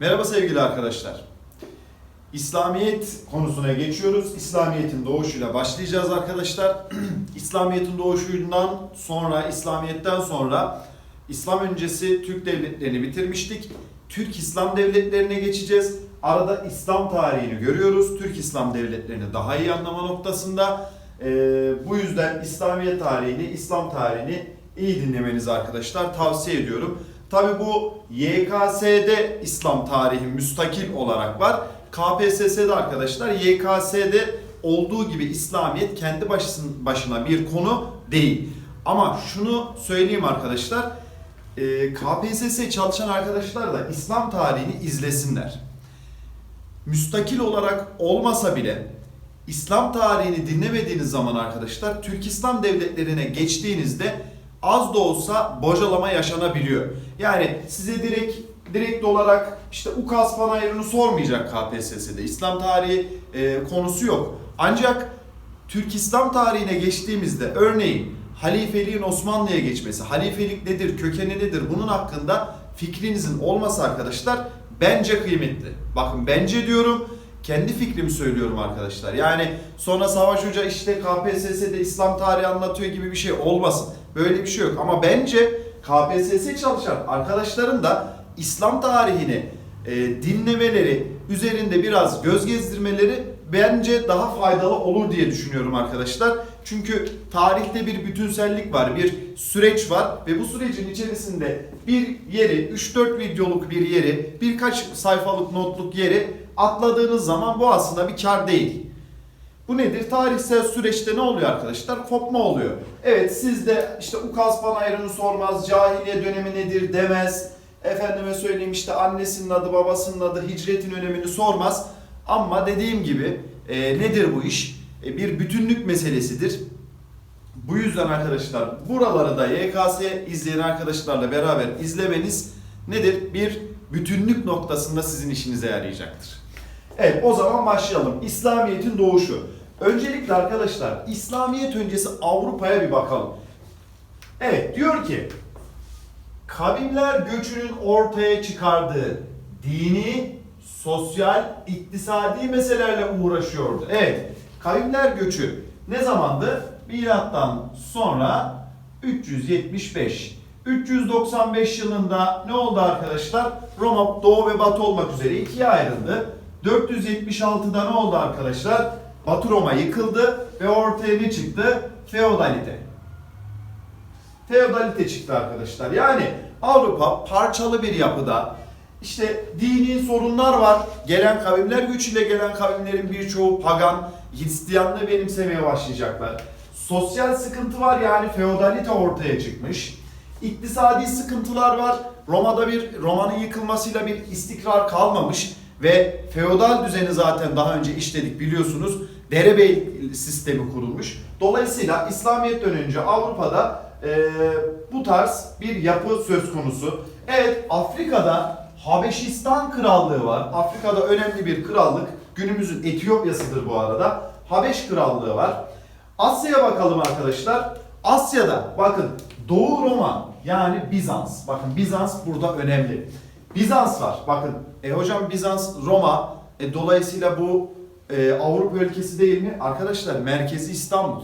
Merhaba sevgili arkadaşlar. İslamiyet konusuna geçiyoruz. İslamiyet'in doğuşuyla başlayacağız arkadaşlar. İslamiyet'in doğuşundan sonra, İslamiyet'ten sonra İslam öncesi Türk devletlerini bitirmiştik. Türk İslam devletlerine geçeceğiz. Arada İslam tarihini görüyoruz. Türk İslam devletlerini daha iyi anlama noktasında. Ee, bu yüzden İslamiyet tarihini, İslam tarihini iyi dinlemenizi arkadaşlar tavsiye ediyorum. Tabi bu YKS'de İslam tarihi müstakil olarak var. KPSS'de arkadaşlar YKS'de olduğu gibi İslamiyet kendi başın- başına bir konu değil. Ama şunu söyleyeyim arkadaşlar. e, KPSS çalışan arkadaşlar da İslam tarihini izlesinler. Müstakil olarak olmasa bile İslam tarihini dinlemediğiniz zaman arkadaşlar Türk İslam devletlerine geçtiğinizde az da olsa bocalama yaşanabiliyor. Yani size direkt direkt olarak işte Ukas Panayır'ını sormayacak KPSS'de. İslam tarihi e, konusu yok. Ancak Türk İslam tarihine geçtiğimizde örneğin halifeliğin Osmanlı'ya geçmesi, halifelik nedir, kökeni nedir bunun hakkında fikrinizin olması arkadaşlar bence kıymetli. Bakın bence diyorum kendi fikrimi söylüyorum arkadaşlar. Yani sonra Savaş Hoca işte KPSS'de İslam tarihi anlatıyor gibi bir şey olmasın. Böyle bir şey yok. Ama bence KPSS çalışan arkadaşların da İslam tarihini e, dinlemeleri, üzerinde biraz göz gezdirmeleri bence daha faydalı olur diye düşünüyorum arkadaşlar. Çünkü tarihte bir bütünsellik var, bir süreç var ve bu sürecin içerisinde bir yeri, 3-4 videoluk bir yeri, birkaç sayfalık notluk yeri atladığınız zaman bu aslında bir kar değil. Bu nedir? Tarihsel süreçte ne oluyor arkadaşlar? Kopma oluyor. Evet siz de işte Ukaz Panayır'ını sormaz, cahiliye dönemi nedir demez. Efendime söyleyeyim işte annesinin adı, babasının adı, hicretin önemini sormaz. Ama dediğim gibi e, nedir bu iş? E, bir bütünlük meselesidir. Bu yüzden arkadaşlar buraları da YKS izleyen arkadaşlarla beraber izlemeniz nedir? Bir bütünlük noktasında sizin işinize yarayacaktır. Evet o zaman başlayalım. İslamiyet'in doğuşu. Öncelikle arkadaşlar İslamiyet öncesi Avrupa'ya bir bakalım. Evet diyor ki kavimler göçünün ortaya çıkardığı dini, sosyal, iktisadi meselelerle uğraşıyordu. Evet kavimler göçü ne zamandı? Milattan sonra 375. 395 yılında ne oldu arkadaşlar? Roma doğu ve batı olmak üzere ikiye ayrıldı. 476'da ne oldu arkadaşlar? Batı Roma yıkıldı ve ortaya ne çıktı? Feodalite. Feodalite çıktı arkadaşlar. Yani Avrupa parçalı bir yapıda işte dini sorunlar var. Gelen kavimler göçüyle gelen kavimlerin birçoğu pagan, Hristiyanlığı benimsemeye başlayacaklar. Sosyal sıkıntı var yani feodalite ortaya çıkmış. İktisadi sıkıntılar var. Roma'da bir Roma'nın yıkılmasıyla bir istikrar kalmamış ve feodal düzeni zaten daha önce işledik biliyorsunuz. Derebey sistemi kurulmuş. Dolayısıyla İslamiyet dönünce Avrupa'da e, bu tarz bir yapı söz konusu. Evet Afrika'da Habeşistan Krallığı var. Afrika'da önemli bir krallık. Günümüzün Etiyopya'sıdır bu arada. Habeş Krallığı var. Asya'ya bakalım arkadaşlar. Asya'da bakın Doğu Roma yani Bizans. Bakın Bizans burada önemli. Bizans var. Bakın e hocam Bizans Roma e, dolayısıyla bu e, Avrupa ülkesi değil mi? Arkadaşlar merkezi İstanbul.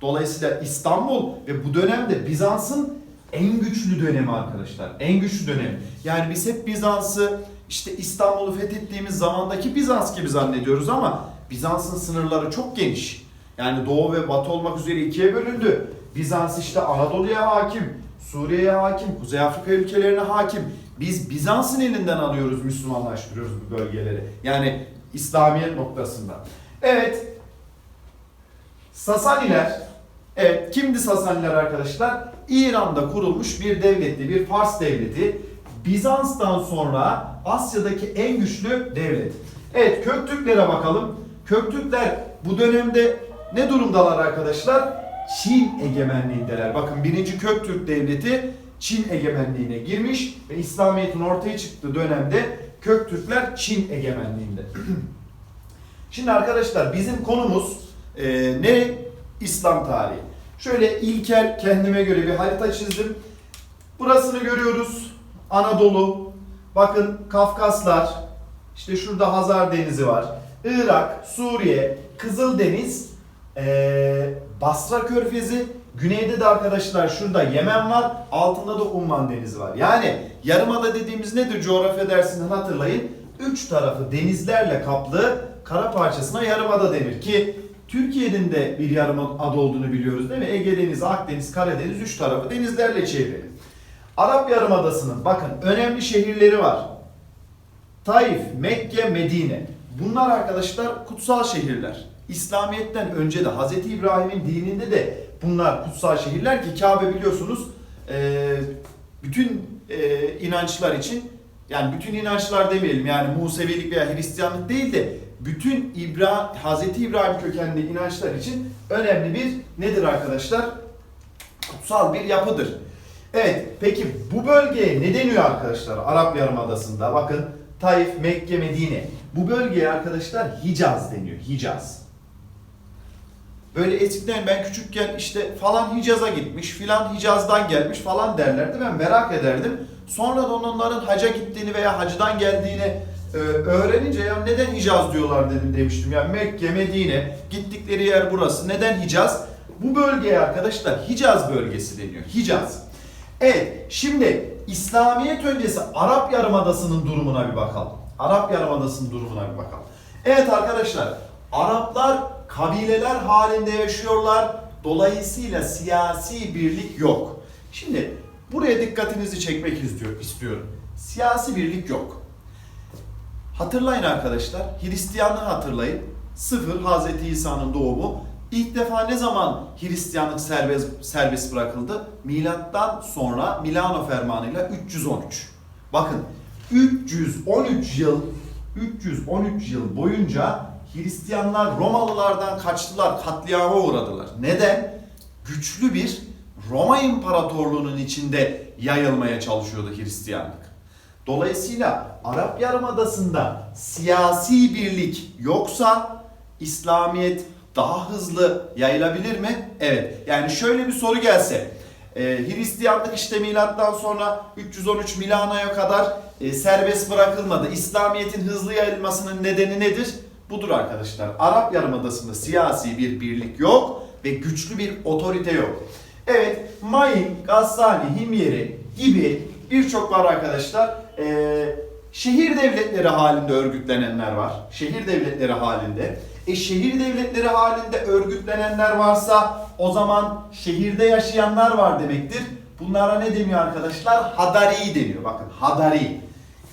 Dolayısıyla İstanbul ve bu dönemde Bizans'ın en güçlü dönemi arkadaşlar. En güçlü dönemi. Yani biz hep Bizans'ı işte İstanbul'u fethettiğimiz zamandaki Bizans gibi zannediyoruz ama Bizans'ın sınırları çok geniş. Yani Doğu ve Batı olmak üzere ikiye bölündü. Bizans işte Anadolu'ya hakim, Suriye'ye hakim, Kuzey Afrika ülkelerine hakim. Biz Bizans'ın elinden alıyoruz, Müslümanlaştırıyoruz bu bölgeleri. Yani İslamiyet noktasında. Evet, Sasaniler, evet kimdi Sasaniler arkadaşlar? İran'da kurulmuş bir devletti, bir Fars devleti. Bizans'tan sonra Asya'daki en güçlü devlet. Evet Köktürklere bakalım. Köktürkler bu dönemde ne durumdalar arkadaşlar? Çin egemenliğindeler. Bakın birinci Köktürk devleti Çin egemenliğine girmiş ve İslamiyet'in ortaya çıktığı dönemde Köktürkler Çin egemenliğinde. Şimdi arkadaşlar bizim konumuz e, ne? İslam tarihi. Şöyle ilkel kendime göre bir harita çizdim. Burasını görüyoruz. Anadolu. Bakın Kafkaslar, işte şurada Hazar Denizi var. Irak, Suriye, Kızıldeniz, ee, Basra Körfezi, güneyde de arkadaşlar şurada Yemen var, altında da Umman Denizi var. Yani yarımada dediğimiz nedir coğrafya dersinden hatırlayın. Üç tarafı denizlerle kaplı kara parçasına yarımada denir ki Türkiye'nin de bir yarımada olduğunu biliyoruz değil mi? Ege Denizi, Akdeniz, Karadeniz üç tarafı denizlerle çevrili. Arap Yarımadası'nın bakın önemli şehirleri var. Taif, Mekke, Medine. Bunlar arkadaşlar kutsal şehirler. İslamiyet'ten önce de Hz. İbrahim'in dininde de bunlar kutsal şehirler ki Kabe biliyorsunuz e, bütün e, inançlar için yani bütün inançlar demeyelim yani Musevilik veya Hristiyanlık değil de bütün İbra Hz. İbrahim kökenli inançlar için önemli bir nedir arkadaşlar? Kutsal bir yapıdır. Evet, peki bu bölgeye ne deniyor arkadaşlar Arap Yarımadası'nda? Bakın Taif, Mekke, Medine. Bu bölgeye arkadaşlar Hicaz deniyor. Hicaz. Böyle eskiden ben küçükken işte falan Hicaz'a gitmiş, filan Hicaz'dan gelmiş falan derlerdi. Ben merak ederdim. Sonra da onların haca gittiğini veya hacıdan geldiğini e, öğrenince ya neden Hicaz diyorlar dedim demiştim. Ya Mekke, Medine, gittikleri yer burası. Neden Hicaz? Bu bölgeye arkadaşlar Hicaz bölgesi deniyor. Hicaz. Evet, şimdi İslamiyet öncesi Arap Yarımadası'nın durumuna bir bakalım. Arap Yarımadası'nın durumuna bir bakalım. Evet arkadaşlar, Araplar kabileler halinde yaşıyorlar. Dolayısıyla siyasi birlik yok. Şimdi buraya dikkatinizi çekmek istiyor, istiyorum. Siyasi birlik yok. Hatırlayın arkadaşlar, Hristiyanlığı hatırlayın. Sıfır Hazreti İsa'nın doğumu. İlk defa ne zaman Hristiyanlık serbest, serbest bırakıldı? Milattan sonra Milano Fermanı'yla 313. Bakın 313 yıl 313 yıl boyunca Hristiyanlar Romalılardan kaçtılar, katliama uğradılar. Neden? Güçlü bir Roma İmparatorluğu'nun içinde yayılmaya çalışıyordu Hristiyanlık. Dolayısıyla Arap Yarımadası'nda siyasi birlik yoksa İslamiyet daha hızlı yayılabilir mi? Evet. Yani şöyle bir soru gelse. E, Hristiyanlık işte milattan sonra 313 Milano'ya kadar e, serbest bırakılmadı. İslamiyet'in hızlı yayılmasının nedeni nedir? Budur arkadaşlar. Arap Yarımadası'nda siyasi bir birlik yok ve güçlü bir otorite yok. Evet, Mayin, Gassani, Himyeri gibi birçok var arkadaşlar. Ee, şehir devletleri halinde örgütlenenler var. Şehir devletleri halinde. E şehir devletleri halinde örgütlenenler varsa o zaman şehirde yaşayanlar var demektir. Bunlara ne deniyor arkadaşlar? Hadari deniyor. Bakın Hadari.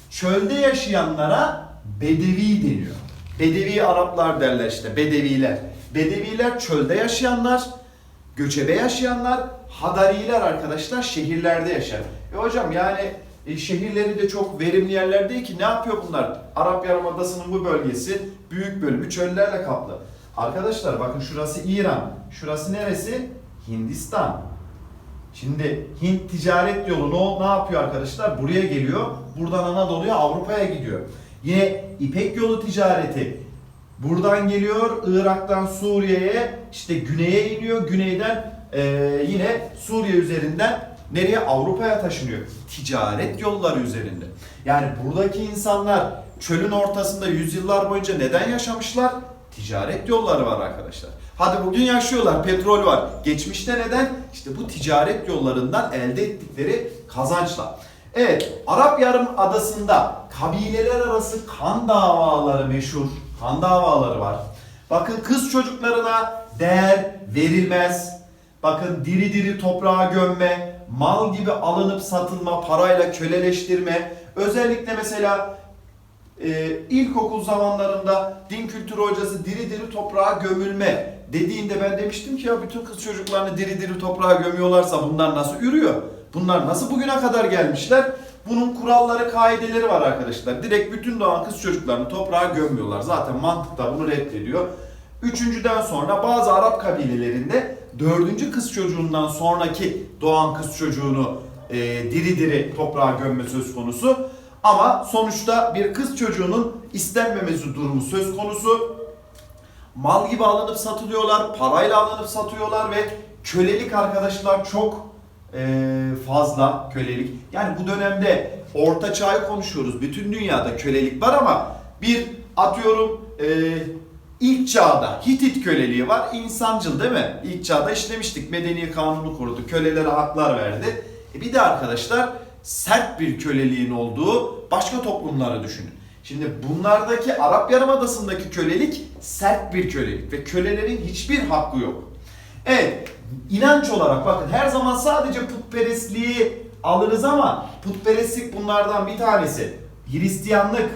Çölde yaşayanlara Bedevi deniyor. Bedevi Araplar derler işte Bedeviler. Bedeviler çölde yaşayanlar, göçebe yaşayanlar, Hadariler arkadaşlar şehirlerde yaşar. E hocam yani e, şehirleri de çok verimli yerler değil ki ne yapıyor bunlar? Arap Yarımadası'nın bu bölgesi büyük bölümü çöllerle kaplı. Arkadaşlar bakın şurası İran. Şurası neresi? Hindistan. Şimdi Hint ticaret yolu ne, ne yapıyor arkadaşlar? Buraya geliyor. Buradan Anadolu'ya Avrupa'ya gidiyor. Yine İpek yolu ticareti buradan geliyor Irak'tan Suriye'ye işte güneye iniyor. Güneyden e, yine Suriye üzerinden nereye? Avrupa'ya taşınıyor. Ticaret yolları üzerinde. Yani buradaki insanlar çölün ortasında yüzyıllar boyunca neden yaşamışlar? Ticaret yolları var arkadaşlar. Hadi bugün yaşıyorlar, petrol var. Geçmişte neden? İşte bu ticaret yollarından elde ettikleri kazançla. Evet, Arap Yarımadası'nda kabileler arası kan davaları meşhur. Kan davaları var. Bakın kız çocuklarına değer verilmez. Bakın diri diri toprağa gömme, mal gibi alınıp satılma, parayla köleleştirme. Özellikle mesela e, ilkokul zamanlarında din kültürü hocası diri diri toprağa gömülme dediğinde ben demiştim ki ya bütün kız çocuklarını diri diri toprağa gömüyorlarsa bunlar nasıl yürüyor? Bunlar nasıl bugüne kadar gelmişler? Bunun kuralları, kaideleri var arkadaşlar. Direkt bütün doğan kız çocuklarını toprağa gömmüyorlar. Zaten mantık da bunu reddediyor. Üçüncüden sonra bazı Arap kabilelerinde dördüncü kız çocuğundan sonraki doğan kız çocuğunu e, diri diri toprağa gömme söz konusu. Ama sonuçta bir kız çocuğunun istenmemesi durumu söz konusu. Mal gibi alınıp satılıyorlar, parayla alınıp satıyorlar ve kölelik arkadaşlar çok fazla kölelik. Yani bu dönemde Orta Çağ'ı konuşuyoruz. Bütün dünyada kölelik var ama bir atıyorum e, ilk çağda Hitit köleliği var. İnsancıl değil mi? İlk çağda işlemiştik. Medeni kanunu kurdu. Kölelere haklar verdi. E bir de arkadaşlar sert bir köleliğin olduğu başka toplumları düşünün. Şimdi bunlardaki Arap Yarımadası'ndaki kölelik sert bir kölelik ve kölelerin hiçbir hakkı yok. Evet, inanç olarak bakın her zaman sadece putperestliği alırız ama putperestlik bunlardan bir tanesi. Hristiyanlık,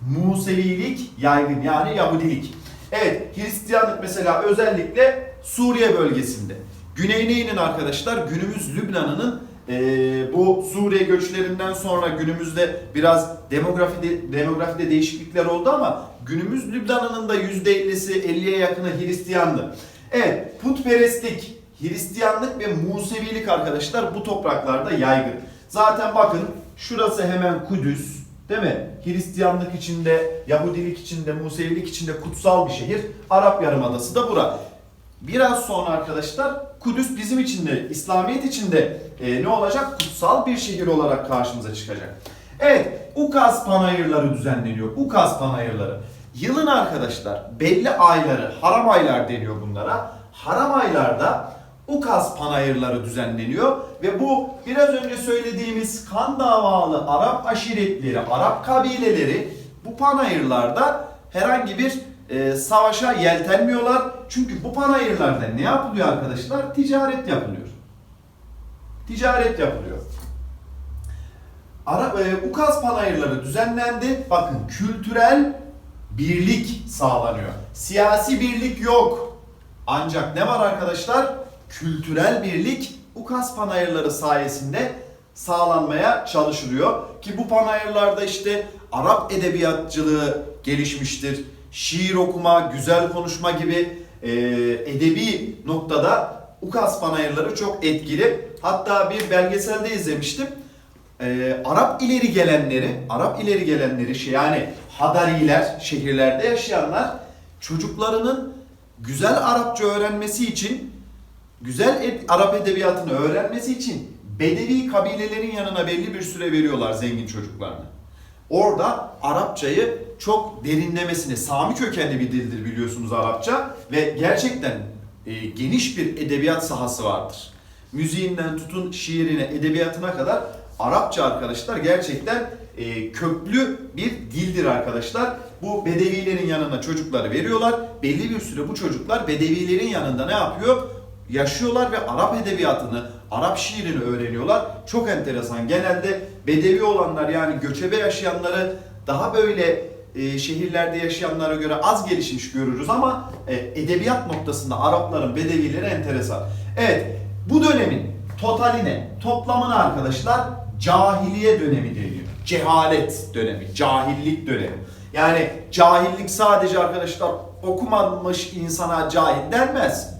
Musevilik yaygın yani Yahudilik. Evet Hristiyanlık mesela özellikle Suriye bölgesinde. Güneyine inin arkadaşlar günümüz Lübnan'ın eee, bu Suriye göçlerinden sonra günümüzde biraz demografide, demografide değişiklikler oldu ama günümüz Lübnan'ın da %50'si 50'ye yakını Hristiyandı. Evet putperestlik, Hristiyanlık ve Musevilik arkadaşlar bu topraklarda yaygın. Zaten bakın şurası hemen Kudüs, Değil mi? Hristiyanlık içinde, Yahudilik içinde, Musevilik içinde kutsal bir şehir. Arap Yarımadası da bura. Biraz sonra arkadaşlar Kudüs bizim için de, İslamiyet için de e, ne olacak? Kutsal bir şehir olarak karşımıza çıkacak. Evet, Ukaz panayırları düzenleniyor. Ukaz panayırları. Yılın arkadaşlar belli ayları, haram aylar deniyor bunlara. Haram aylarda Ukaz panayırları düzenleniyor ve bu biraz önce söylediğimiz kan davalı Arap aşiretleri, Arap kabileleri bu panayırlarda herhangi bir e, savaşa yeltenmiyorlar. Çünkü bu panayırlarda ne yapılıyor arkadaşlar? Ticaret yapılıyor. Ticaret yapılıyor. Ara, e, Ukaz panayırları düzenlendi. Bakın kültürel birlik sağlanıyor. Siyasi birlik yok. Ancak ne var arkadaşlar? Kültürel birlik Ukaz panayırları sayesinde sağlanmaya çalışılıyor. Ki bu panayırlarda işte Arap edebiyatçılığı gelişmiştir. Şiir okuma, güzel konuşma gibi e, edebi noktada Ukaz panayırları çok etkili. Hatta bir belgeselde izlemiştim. Ee, Arap ileri gelenleri, Arap ileri gelenleri şey yani Hadariler, şehirlerde yaşayanlar çocuklarının güzel Arapça öğrenmesi için, güzel Arap edebiyatını öğrenmesi için Bedevi kabilelerin yanına belli bir süre veriyorlar zengin çocuklarını. Orada Arapçayı çok derinlemesine, Sami kökenli bir dildir biliyorsunuz Arapça ve gerçekten e, geniş bir edebiyat sahası vardır. Müziğinden tutun şiirine, edebiyatına kadar Arapça arkadaşlar gerçekten e, köklü bir dildir arkadaşlar. Bu bedevilerin yanına çocukları veriyorlar. Belli bir süre bu çocuklar bedevilerin yanında ne yapıyor? Yaşıyorlar ve Arap edebiyatını, Arap şiirini öğreniyorlar. Çok enteresan. Genelde bedevi olanlar yani göçebe yaşayanları daha böyle e, şehirlerde yaşayanlara göre az gelişmiş görürüz ama e, edebiyat noktasında Arapların bedevileri enteresan. Evet, bu dönemin totaline, toplamına arkadaşlar cahiliye dönemi deniyor. Cehalet dönemi, cahillik dönemi. Yani cahillik sadece arkadaşlar okumamış insana cahil denmez.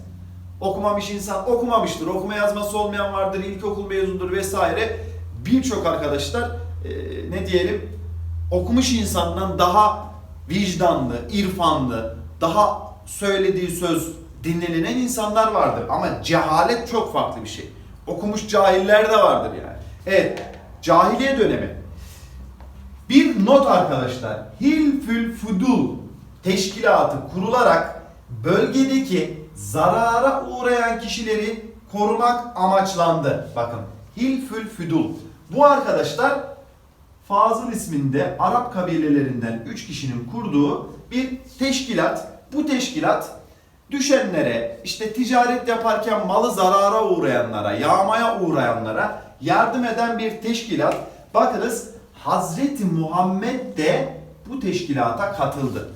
Okumamış insan okumamıştır. Okuma yazması olmayan vardır, ilkokul mezunudur vesaire. Birçok arkadaşlar e, ne diyelim okumuş insandan daha vicdanlı, irfanlı, daha söylediği söz dinlenilen insanlar vardır. Ama cehalet çok farklı bir şey. Okumuş cahiller de vardır yani. Evet, cahiliye dönemi. Bir not arkadaşlar. Hilfül Fudul teşkilatı kurularak bölgedeki zarara uğrayan kişileri korumak amaçlandı. Bakın Hilfül Fudul. Bu arkadaşlar Fazıl isminde Arap kabilelerinden 3 kişinin kurduğu bir teşkilat. Bu teşkilat düşenlere, işte ticaret yaparken malı zarara uğrayanlara, yağmaya uğrayanlara yardım eden bir teşkilat. Bakınız Hazreti Muhammed de bu teşkilata katıldı.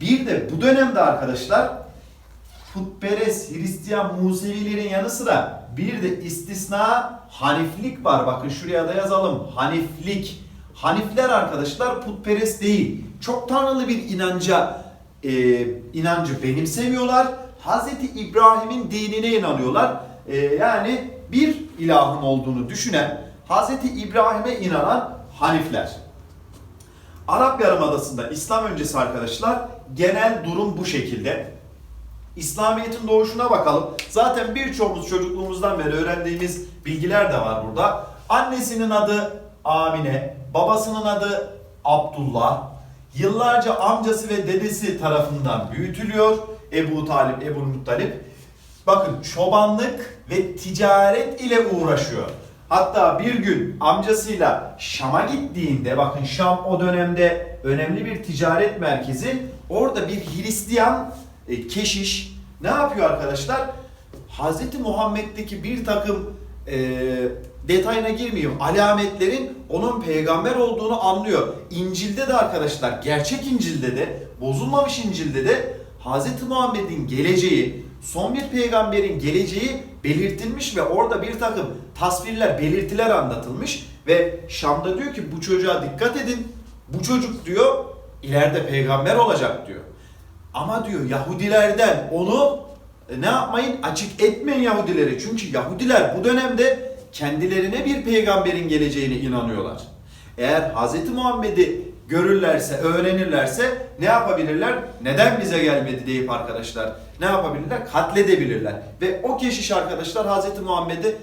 Bir de bu dönemde arkadaşlar putperest Hristiyan Musevilerin yanı sıra bir de istisna Haniflik var. Bakın şuraya da yazalım. Haniflik. Hanifler arkadaşlar putperest değil. Çok tanrılı bir inanca e, inancı benimsemiyorlar. Hazreti İbrahim'in dinine inanıyorlar. E, yani bir ilahın olduğunu düşünen Hazreti İbrahim'e inanan Hanifler. Arap Yarımadası'nda İslam öncesi arkadaşlar genel durum bu şekilde. İslamiyet'in doğuşuna bakalım. Zaten birçoğumuz çocukluğumuzdan beri öğrendiğimiz bilgiler de var burada. Annesinin adı Amine, babasının adı Abdullah. Yıllarca amcası ve dedesi tarafından büyütülüyor. Ebu Talip, Ebu Muttalip. Bakın çobanlık ve ticaret ile uğraşıyor. Hatta bir gün amcasıyla Şam'a gittiğinde bakın Şam o dönemde önemli bir ticaret merkezi. Orada bir Hristiyan e, keşiş ne yapıyor arkadaşlar? Hz. Muhammed'deki bir takım e, detayına girmeyeyim. Alametlerin onun peygamber olduğunu anlıyor. İncil'de de arkadaşlar gerçek İncil'de de bozulmamış İncil'de de Hz. Muhammed'in geleceği, son bir peygamberin geleceği belirtilmiş ve orada bir takım tasvirler, belirtiler anlatılmış ve Şam'da diyor ki bu çocuğa dikkat edin. Bu çocuk diyor ileride peygamber olacak diyor. Ama diyor Yahudilerden onu e, ne yapmayın? Açık etmeyin Yahudileri. Çünkü Yahudiler bu dönemde kendilerine bir peygamberin geleceğine inanıyorlar. Eğer Hz. Muhammed'i görürlerse, öğrenirlerse ne yapabilirler? Neden bize gelmedi deyip arkadaşlar ne yapabilirler? Katledebilirler. Ve o keşiş arkadaşlar Hz. Muhammed'i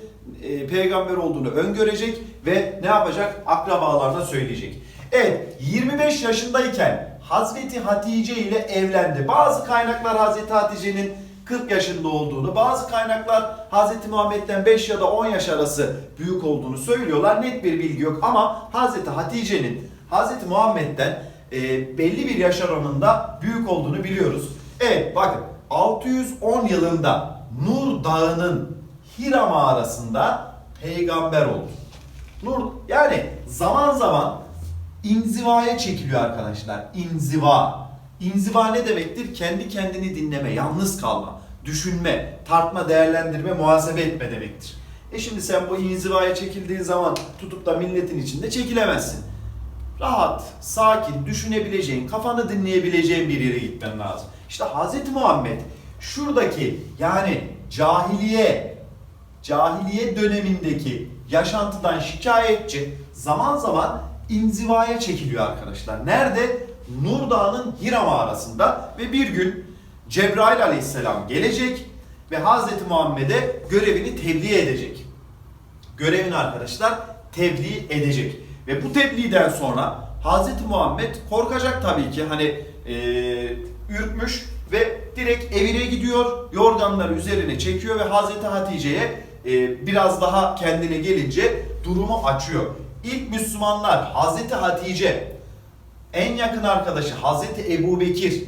e, peygamber olduğunu öngörecek ve ne yapacak? Akrabalarına söyleyecek. Evet 25 yaşındayken Hazreti Hatice ile evlendi. Bazı kaynaklar Hazreti Hatice'nin 40 yaşında olduğunu, bazı kaynaklar Hazreti Muhammed'den 5 ya da 10 yaş arası büyük olduğunu söylüyorlar. Net bir bilgi yok ama Hazreti Hatice'nin Hazreti Muhammed'den e, belli bir yaş oranında büyük olduğunu biliyoruz. Evet bakın 610 yılında Nur Dağı'nın Hira mağarasında peygamber oldu. Nur yani zaman zaman inzivaya çekiliyor arkadaşlar. İnziva. İnziva ne demektir? Kendi kendini dinleme, yalnız kalma, düşünme, tartma, değerlendirme, muhasebe etme demektir. E şimdi sen bu inzivaya çekildiğin zaman tutup da milletin içinde çekilemezsin. Rahat, sakin, düşünebileceğin, kafanı dinleyebileceğin bir yere gitmen lazım. İşte Hz. Muhammed şuradaki yani cahiliye, cahiliye dönemindeki yaşantıdan şikayetçi zaman zaman inzivaya çekiliyor arkadaşlar. Nerede? Nur Dağı'nın Hira mağarasında ve bir gün Cebrail aleyhisselam gelecek ve Hz. Muhammed'e görevini tebliğ edecek. Görevini arkadaşlar tebliğ edecek. Ve bu tebliğden sonra Hz. Muhammed korkacak tabii ki hani e, ürkmüş ve direkt evine gidiyor. Yorganları üzerine çekiyor ve Hz. Hatice'ye e, biraz daha kendine gelince durumu açıyor. İlk Müslümanlar Hazreti Hatice, en yakın arkadaşı Hazreti Ebu Bekir,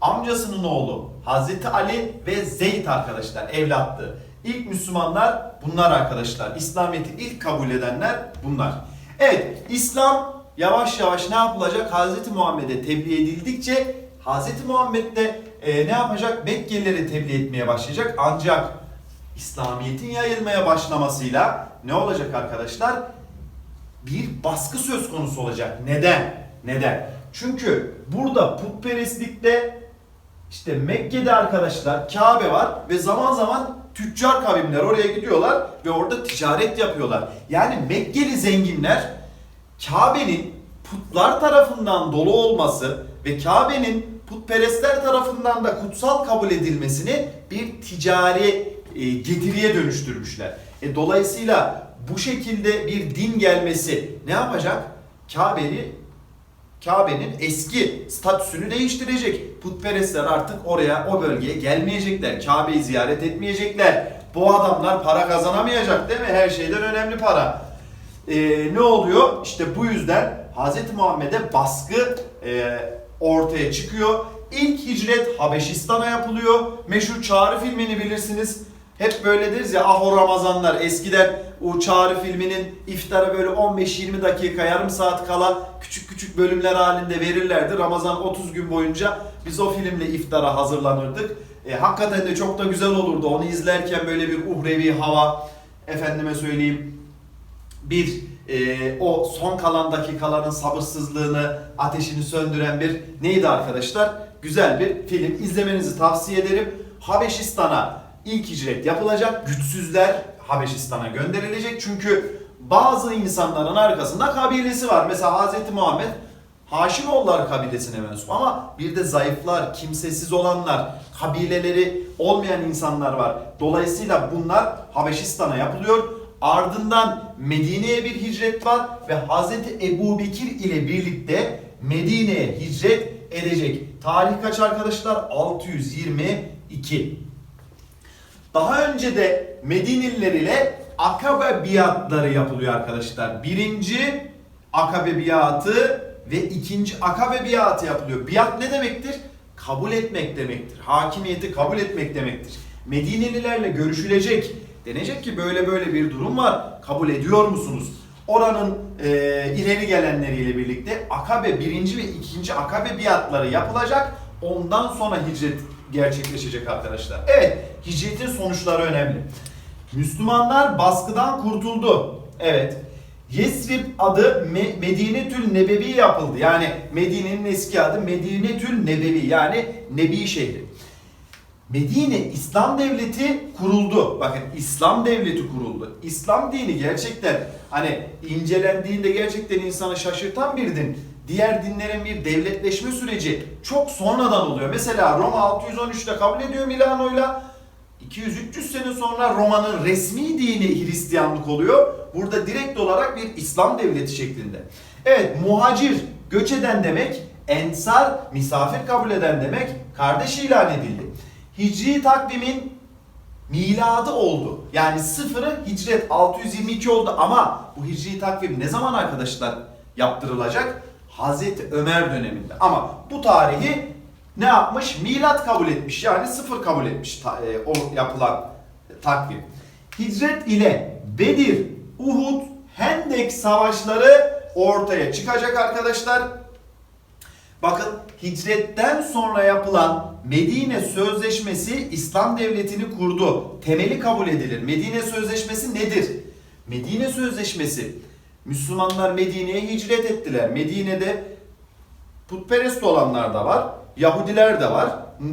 amcasının oğlu Hazreti Ali ve Zeyd arkadaşlar evlattı. İlk Müslümanlar bunlar arkadaşlar. İslamiyet'i ilk kabul edenler bunlar. Evet İslam yavaş yavaş ne yapılacak? Hazreti Muhammed'e tebliğ edildikçe Hazreti Muhammed de e, ne yapacak? Mekkelileri tebliğ etmeye başlayacak. Ancak İslamiyet'in yayılmaya başlamasıyla ne olacak arkadaşlar? bir baskı söz konusu olacak. Neden? Neden? Çünkü burada putperestlikte işte Mekke'de arkadaşlar Kabe var ve zaman zaman tüccar kavimler oraya gidiyorlar ve orada ticaret yapıyorlar. Yani Mekkeli zenginler Kabe'nin putlar tarafından dolu olması ve Kabe'nin putperestler tarafından da kutsal kabul edilmesini bir ticari e, getiriye dönüştürmüşler. E, dolayısıyla bu şekilde bir din gelmesi ne yapacak? Kabe'ni Kabe'nin eski statüsünü değiştirecek. Putperestler artık oraya, o bölgeye gelmeyecekler. Kabe'yi ziyaret etmeyecekler. Bu adamlar para kazanamayacak değil mi? Her şeyden önemli para. Ee, ne oluyor? İşte bu yüzden Hz. Muhammed'e baskı e, ortaya çıkıyor. İlk hicret Habeşistan'a yapılıyor. Meşhur Çağrı filmini bilirsiniz. Hep böyle deriz ya ah o Ramazanlar eskiden o Çağrı filminin iftara böyle 15-20 dakika yarım saat kala küçük küçük bölümler halinde verirlerdi. Ramazan 30 gün boyunca biz o filmle iftara hazırlanırdık. E, hakikaten de çok da güzel olurdu. Onu izlerken böyle bir uhrevi hava efendime söyleyeyim bir e, o son kalan dakikaların sabırsızlığını, ateşini söndüren bir neydi arkadaşlar? Güzel bir film. İzlemenizi tavsiye ederim. Habeşistan'a ilk hicret yapılacak. Güçsüzler Habeşistan'a gönderilecek. Çünkü bazı insanların arkasında kabilesi var. Mesela Hz. Muhammed Haşimoğulları kabilesine mensup ama bir de zayıflar, kimsesiz olanlar, kabileleri olmayan insanlar var. Dolayısıyla bunlar Habeşistan'a yapılıyor. Ardından Medine'ye bir hicret var ve Hazreti Ebu Bekir ile birlikte Medine'ye hicret edecek. Tarih kaç arkadaşlar? 622. Daha önce de Medineliler ile Akabe biatları yapılıyor arkadaşlar. Birinci Akabe biatı ve ikinci Akabe biatı yapılıyor. Biat ne demektir? Kabul etmek demektir. Hakimiyeti kabul etmek demektir. Medinelilerle görüşülecek. Denecek ki böyle böyle bir durum var. Kabul ediyor musunuz? Oranın e, ileri gelenleriyle birlikte Akabe birinci ve ikinci Akabe biatları yapılacak. Ondan sonra hicret gerçekleşecek arkadaşlar. Evet, hicretin sonuçları önemli. Müslümanlar baskıdan kurtuldu. Evet. Yesrib adı Me- Medinetül Nebevi yapıldı. Yani Medine'nin eski adı Medinetül Nebevi yani Nebi şehri. Medine İslam devleti kuruldu. Bakın İslam devleti kuruldu. İslam dini gerçekten hani incelendiğinde gerçekten insanı şaşırtan bir din. Diğer dinlerin bir devletleşme süreci çok sonradan oluyor. Mesela Roma 613'te kabul ediyor Milano'yla. 200-300 sene sonra Roma'nın resmi dini Hristiyanlık oluyor. Burada direkt olarak bir İslam devleti şeklinde. Evet muhacir göç eden demek, ensar misafir kabul eden demek, kardeş ilan edildi. Hicri takvimin miladı oldu. Yani sıfırı hicret 622 oldu ama bu hicri takvim ne zaman arkadaşlar yaptırılacak? Hazreti Ömer döneminde. Ama bu tarihi ne yapmış? Milat kabul etmiş. Yani sıfır kabul etmiş e, o yapılan takvim. Hicret ile Bedir, Uhud, Hendek savaşları ortaya çıkacak arkadaşlar. Bakın hicretten sonra yapılan Medine Sözleşmesi İslam devletini kurdu. Temeli kabul edilir. Medine Sözleşmesi nedir? Medine Sözleşmesi Müslümanlar Medine'ye hicret ettiler. Medine'de putperest olanlar da var, Yahudiler de var,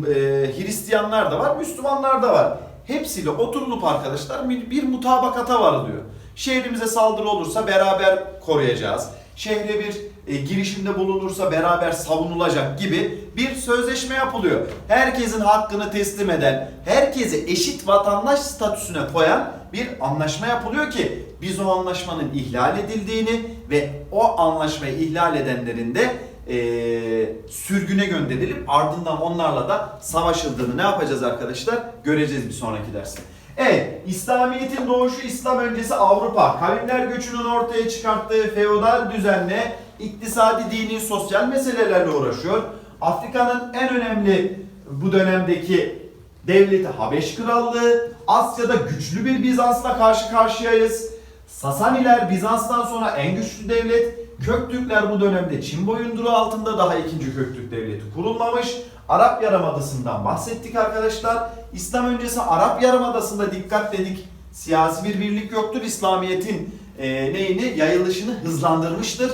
e, Hristiyanlar da var, Müslümanlar da var. Hepsiyle oturulup arkadaşlar bir, mutabakata varılıyor. Şehrimize saldırı olursa beraber koruyacağız. Şehre bir e, girişimde bulunursa beraber savunulacak gibi bir sözleşme yapılıyor. Herkesin hakkını teslim eden, herkese eşit vatandaş statüsüne koyan bir anlaşma yapılıyor ki biz o anlaşmanın ihlal edildiğini ve o anlaşmayı ihlal edenlerin de e, sürgüne gönderilip ardından onlarla da savaşıldığını ne yapacağız arkadaşlar? Göreceğiz bir sonraki derste. Evet, İslamiyet'in doğuşu İslam öncesi Avrupa. Kavimler göçünün ortaya çıkarttığı feodal düzenle iktisadi, dini, sosyal meselelerle uğraşıyor. Afrika'nın en önemli bu dönemdeki devleti Habeş Krallığı. Asya'da güçlü bir Bizans'la karşı karşıyayız. Sasaniler Bizans'tan sonra en güçlü devlet. Köktürkler bu dönemde Çin boyunduruğu altında daha ikinci Köktürk devleti kurulmamış. Arap Yarımadası'ndan bahsettik arkadaşlar. İslam öncesi Arap Yarımadası'nda dikkat dedik. Siyasi bir birlik yoktur. İslamiyet'in e, neyini yayılışını hızlandırmıştır.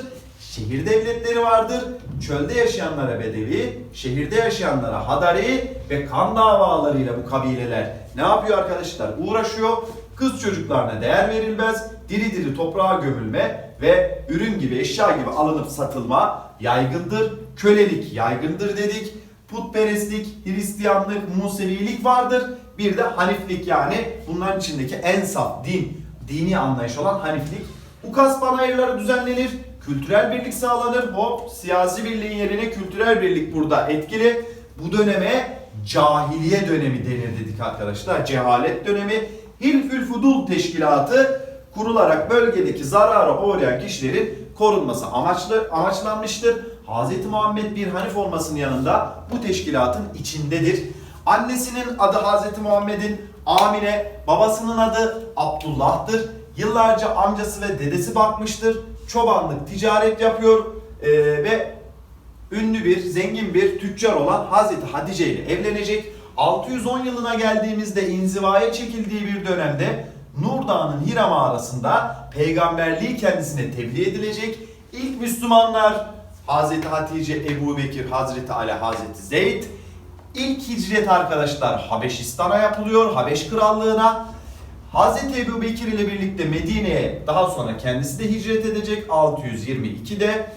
Şehir devletleri vardır. Çölde yaşayanlara Bedevi, şehirde yaşayanlara Hadari ve kan davalarıyla bu kabileler ne yapıyor arkadaşlar? Uğraşıyor. Kız çocuklarına değer verilmez. Diri diri toprağa gömülme ve ürün gibi eşya gibi alınıp satılma yaygındır. Kölelik yaygındır dedik. Putperestlik, Hristiyanlık, Musevilik vardır. Bir de Haniflik yani bunların içindeki en saf din, dini anlayış olan Haniflik. Ukas panayırları düzenlenir. Kültürel birlik sağlanır. Hop siyasi birliğin yerine kültürel birlik burada etkili. Bu döneme cahiliye dönemi denir dedik arkadaşlar. Cehalet dönemi. Hilfül Fudul Teşkilatı kurularak bölgedeki zarara uğrayan kişilerin korunması amaçlı, amaçlanmıştır. Hz. Muhammed bir Hanif olmasının yanında bu teşkilatın içindedir. Annesinin adı Hz. Muhammed'in Amine, babasının adı Abdullah'tır. Yıllarca amcası ve dedesi bakmıştır. Çobanlık, ticaret yapıyor eee, ve ünlü bir, zengin bir tüccar olan Hazreti Hatice ile evlenecek. 610 yılına geldiğimizde inzivaya çekildiği bir dönemde Nur Dağı'nın Hira mağarasında peygamberliği kendisine tebliğ edilecek. İlk Müslümanlar Hazreti Hatice, Ebu Bekir, Hazreti Ali, Hazreti Zeyd. İlk hicret arkadaşlar Habeşistan'a yapılıyor, Habeş Krallığı'na. Hazreti Ebu Bekir ile birlikte Medine'ye daha sonra kendisi de hicret edecek 622'de.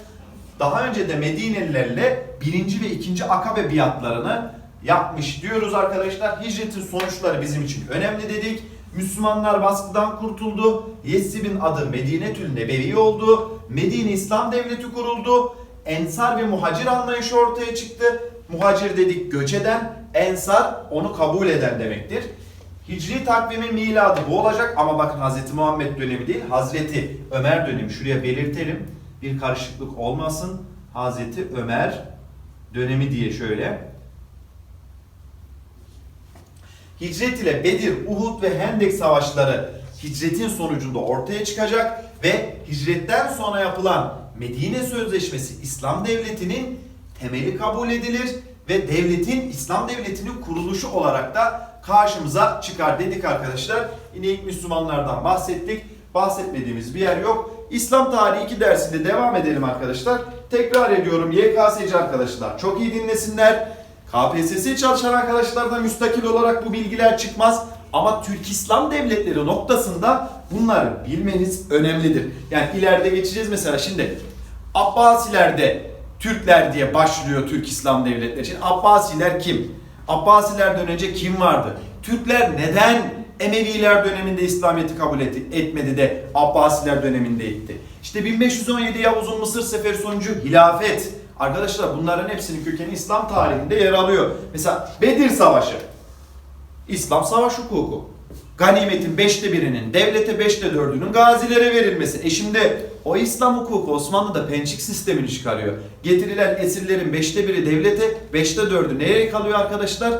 daha önce de Medinelilerle birinci ve ikinci Akabe biatlarını yapmış diyoruz arkadaşlar. Hicretin sonuçları bizim için önemli dedik. Müslümanlar baskıdan kurtuldu. Yesrib'in adı Medinetül Nebevi oldu. Medine İslam Devleti kuruldu. Ensar ve muhacir anlayışı ortaya çıktı. Muhacir dedik göç eden, ensar onu kabul eden demektir. Hicri takvimin miladı bu olacak ama bakın Hazreti Muhammed dönemi değil, Hazreti Ömer dönemi. Şuraya belirtelim. Bir karışıklık olmasın. Hazreti Ömer dönemi diye şöyle. Hicret ile Bedir, Uhud ve Hendek savaşları hicretin sonucunda ortaya çıkacak ve hicretten sonra yapılan Medine Sözleşmesi İslam Devleti'nin temeli kabul edilir ve devletin İslam Devleti'nin kuruluşu olarak da karşımıza çıkar dedik arkadaşlar. Yine ilk Müslümanlardan bahsettik. Bahsetmediğimiz bir yer yok. İslam tarihi 2 dersinde devam edelim arkadaşlar. Tekrar ediyorum YKS'ci arkadaşlar çok iyi dinlesinler. KPSS çalışan arkadaşlardan müstakil olarak bu bilgiler çıkmaz. Ama Türk İslam devletleri noktasında bunları bilmeniz önemlidir. Yani ileride geçeceğiz mesela şimdi Abbasilerde Türkler diye başlıyor Türk İslam devletleri. Şimdi Abbasiler kim? Abbasilerden önce kim vardı? Türkler neden Emeviler döneminde İslamiyet'i kabul et- etmedi de Abbasiler döneminde etti? İşte 1517 Yavuz'un Mısır seferi sonucu hilafet. Arkadaşlar bunların hepsinin kökeni İslam tarihinde yer alıyor. Mesela Bedir Savaşı. İslam savaş hukuku. Ganimetin beşte birinin, devlete beşte dördünün gazilere verilmesi. E şimdi o İslam hukuku Osmanlı'da pençik sistemini çıkarıyor. Getirilen esirlerin beşte biri devlete, beşte dördü nereye kalıyor arkadaşlar?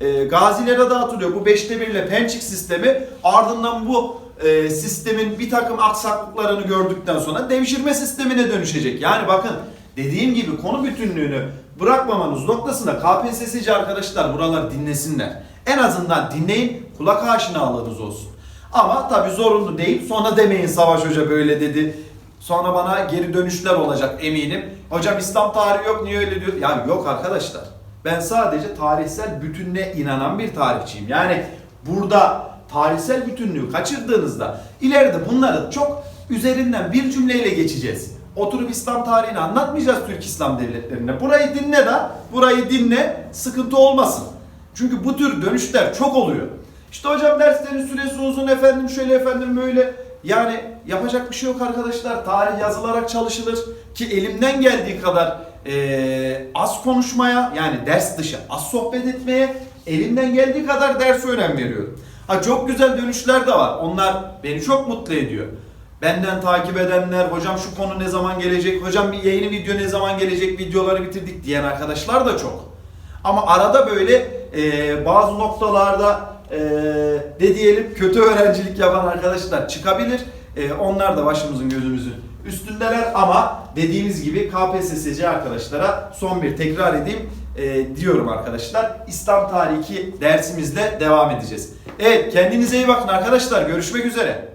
E, gazilere dağıtılıyor. Bu beşte birle pençik sistemi ardından bu e, sistemin bir takım aksaklıklarını gördükten sonra devşirme sistemine dönüşecek. Yani bakın dediğim gibi konu bütünlüğünü bırakmamanız noktasında KPSS'ci arkadaşlar buralar dinlesinler. En azından dinleyin kulak aşinalığınız olsun. Ama tabi zorunlu değil. Sonra demeyin Savaş Hoca böyle dedi. Sonra bana geri dönüşler olacak eminim. Hocam İslam tarihi yok niye öyle diyor? Ya yok arkadaşlar. Ben sadece tarihsel bütününe inanan bir tarihçiyim. Yani burada tarihsel bütünlüğü kaçırdığınızda ileride bunları çok üzerinden bir cümleyle geçeceğiz. Oturup İslam tarihini anlatmayacağız Türk İslam devletlerine. Burayı dinle de, burayı dinle, sıkıntı olmasın. Çünkü bu tür dönüşler çok oluyor. İşte hocam derslerin süresi uzun efendim şöyle efendim böyle. Yani yapacak bir şey yok arkadaşlar. Tarih yazılarak çalışılır ki elimden geldiği kadar eee, az konuşmaya yani ders dışı az sohbet etmeye elimden geldiği kadar ders önem veriyorum. Ha çok güzel dönüşler de var. Onlar beni çok mutlu ediyor. Benden takip edenler, hocam şu konu ne zaman gelecek, hocam bir yayını video ne zaman gelecek, videoları bitirdik diyen arkadaşlar da çok. Ama arada böyle e, bazı noktalarda e, de diyelim kötü öğrencilik yapan arkadaşlar çıkabilir. E, onlar da başımızın gözümüzün üstündeler ama dediğimiz gibi KPSS'ci arkadaşlara son bir tekrar edeyim e, diyorum arkadaşlar. İslam tarihi 2 dersimizde devam edeceğiz. Evet kendinize iyi bakın arkadaşlar. Görüşmek üzere.